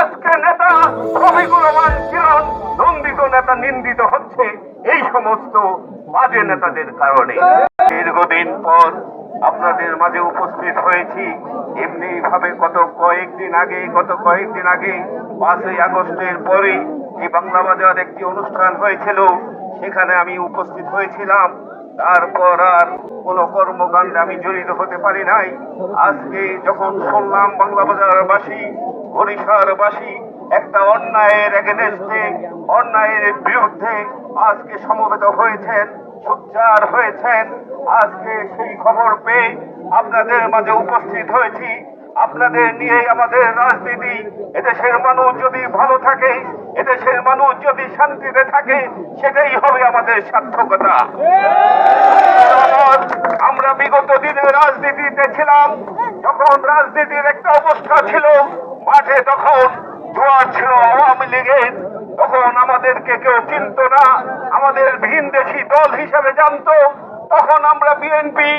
আজকে নেতা রফিকুর কিরণ নন্দিত নেতা নিন্দিত হচ্ছে এই সমস্ত বাজে নেতাদের কারণে। দীর্ঘদিন পর আপনাদের মাঝে উপস্থিত হয়েছি। এমনি ভাবে গত কয়েকদিন আগে, গত কয়েকদিন আগে পাঁচই আগস্টের পরে এই বাংলা বাজার একটি অনুষ্ঠান হয়েছিল। সেখানে আমি উপস্থিত হয়েছিলাম। তারপর আর কোনো কর্মকাণ্ডে আমি জড়িত হতে পারি নাই। আজকে যখন শুনলাম বাংলা বাজারবাসী, বরিশালবাসী একটা অন্যায়ের এগেনেস্টে, অন্যায়ের বিরুদ্ধে আজকে সমবেত হয়েছেন, সোচ্চার হয়েছেন। আজকে সেই খবর পেয়ে আপনাদের মাঝে উপস্থিত হয়েছি। আপনাদের নিয়ে আমাদের রাজনীতি। এদেশের মানুষ যদি ভালো থাকে, এদেশের মানুষ যদি শান্তিতে থাকে, সেটাই হবে আমাদের সার্থকতা। আমরা বিগত দিনে রাজনীতিতে ছিলাম যখন রাজনীতির একটা অবস্থা ছিল, মাঠে তখন জোয়ার ছিল আওয়ামী লীগের। তখন আমাদেরকে কেউ চিনত না, আমাদের ভিন দেশি দল হিসেবে জানতো। তখন আমরা বিএনপি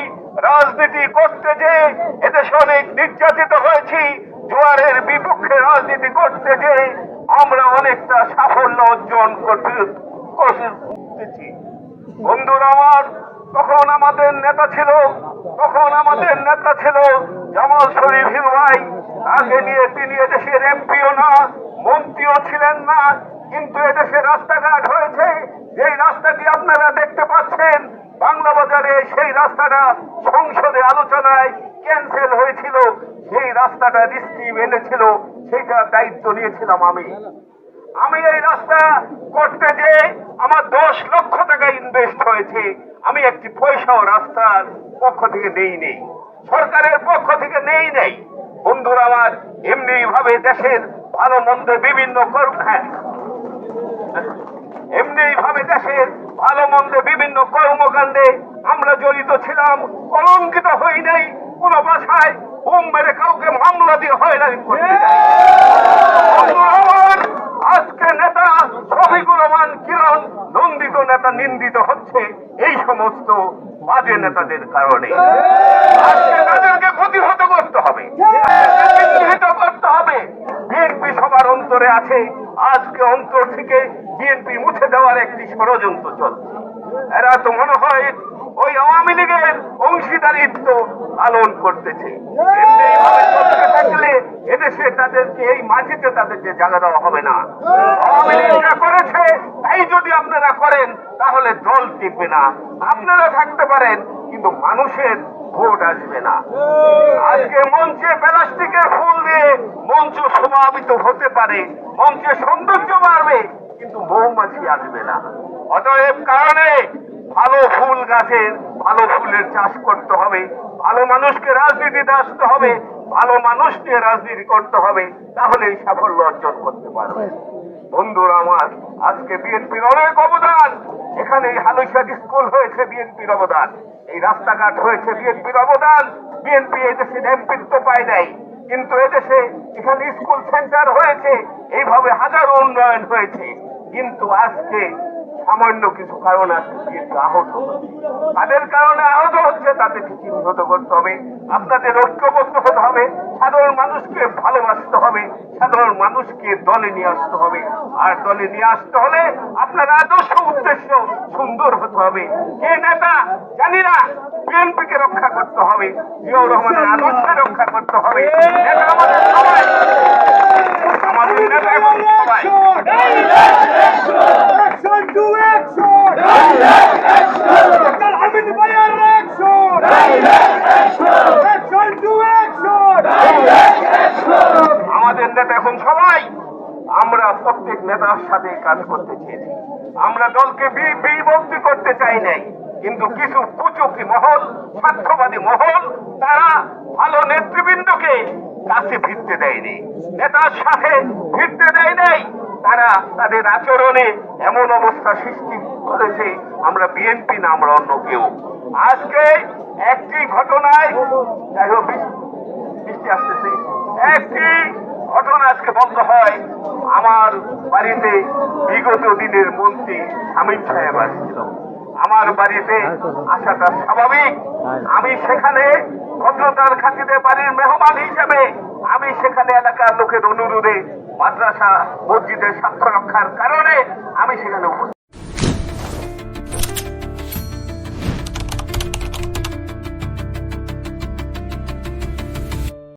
রাজনীতি করতে যে এদেশে অনেক নির্যাতিত হয়েছি, জোয়ারের বিপক্ষে রাজনীতি করতে যে আমরা অনেকটা সাফল্য অর্জন করতে বন্ধুরা আমার, তখন আমাদের নেতা ছিল, তখন আমাদের নেতা ছিল জামাল শরীফ ভাই। তাকে নিয়ে তিনি এদেশের এমপিও না, মন্ত্রীও ছিলেন না, কিন্তু এদেশে রাস্তাঘাট হয়েছে। এই রাস্তাটি আপনারা দেখতে পাচ্ছেন, বাংলা বাজারে সেই রাস্তাটা সংসদে আলোচনায় ক্যান্সেল হয়েছিল। সেই রাস্তাটা স্কিম এনেছিল সেইটা দায়িত্ব নিয়েছিলাম আমি। আমি এই রাস্তা করতে যে আমার দশ লক্ষ টাকা ইনভেস্ট হয়েছে। আমি একটি পয়সাও রাস্তার পক্ষ থেকে নেই নেই সরকারের পক্ষ থেকে নেই নেই বন্ধুরা আমার, এমনি ভাবে দেশের ভালো মন্দে বিভিন্ন কর্ম হ্যাঁ। এমনি ভাবে দেশের ভালো মন্দ বিভিন্ন কর্মকাণ্ডে আমরা জড়িত ছিলাম কলঙ্কিত হই নাই কোন বাসায় হুম মেরে কাউকে মামলা দিয়ে বন্ধুরা আমার, আজকে নেতা শফিকুর রহমান কিরণ নন্দিত নেতা নিন্দিত হচ্ছে এই সমস্ত বাজে নেতাদের কারণে। আজকে তাদেরকে প্রতিহত করতে হবে। চিহ্নিত করতে হবে। বিএনপি সবার অন্তরে আছে। আজকে অন্তর থেকে বিএনপি মুছে দেওয়ার একটি ষড়যন্ত্র চলছে। এরা তো মনে হয় ওই আওয়ামী লীগের অংশীদারিত্ব পালন করতেছে। এদেশে তাদেরকে এই মাটিতে তাদেরকে জায়গা দেওয়া হবে না। আওয়ামী লীগ যা করেছে, তাই যদি আপনারা করেন, তাহলে দল টিকবে না। আপনারা থাকতে পারেন, কিন্তু মানুষের ভোট আসবে না। আজকে মঞ্চে প্লাস্টিকের ফুল দিয়ে মঞ্চ সমাবিত হতে পারে, মঞ্চে সৌন্দর্য বাড়বে। কিন্তু মৌমাছি আসবে না। অতএব কারণে ভালো ফুল গাছের, ভালো ফুলের চাষ করতে হবে, ভালো মানুষকে রাজনীতিতে আসতে হবে, ভালো মানুষ নিয়ে রাজনীতি করতে হবে তাহলে সাফল্য অর্জন করতে পারবে। বন্ধুরা আমার, আজকে বিএনপির অনেক অবদান। এখানে এই হালুইসাদ স্কুল হয়েছে বিএনপির অবদান। এই রাস্তাঘাট হয়েছে বিএনপির অবদান। বিএনপি এদেশে এমপিত্ব পায় নাই। কিন্তু এদেশে এখানে স্কুল সেন্টার হয়েছে। এইভাবে হাজারো উন্নয়ন হয়েছে। কিন্তু আজকে সামান্য কিছু কারণ আছে বিএনপি আহত তাদের কারণে আহত হচ্ছে তাদেরকে চিহ্নিত করতে হবে। আপনাদের ঐক্যবদ্ধ হতে হবে, সাধারণ মানুষকে ভালোবাসতে হবে, সাধারণ মানুষকে দলে নিয়ে আসতে হবে। আর দলে নিয়ে আসতে হলে আপনার আদর্শ উদ্দেশ্য সুন্দর হতে হবে। কে নেতা জানি না, বিএনপিকে রক্ষা করতে হবে, জিয়াউর রহমানের আদর্শ রক্ষা করতে হবে। নেতা আমাদের সবাই। আমাদের নেতা এবং আমাদের নেতা এখন সবাই, আমরা প্রত্যেক নেতার সাথে কাজ করতে চেয়েছি। আমরা দলকে বিভক্তি করতে চাই নাই, কিন্তু কিছু কুচুকি মহল, স্বার্থবাদী মহল, তারা ভালো নেতৃবৃন্দকে কাছে ফিরতে দেয়নি। নেতার সাথে ফিরতে দেয় নাই তারা তাদের আচরণে এমন অবস্থা সৃষ্টি করেছে, আমরা বিএনপি না, আমরা অন্য কেউ। আজকে একটি ঘটনায় বৃষ্টি- আসতেছে। একটি ঘটনা আজকে বন্ধ হয়। আমার বাড়িতে বিগত দিনের মন্ত্রী স্বামী সাহেব আসছিল। আমার বাড়িতে আসাটা স্বাভাবিক। আমি সেখানে ভদ্রতার খাতিরে বাড়ির মেহমান হিসেবে আমি সেখানে এলাকার লোকের অনুরোধে মাদ্রাসা মসজিদের স্বার্থ রক্ষার কারণে আমি সেখানে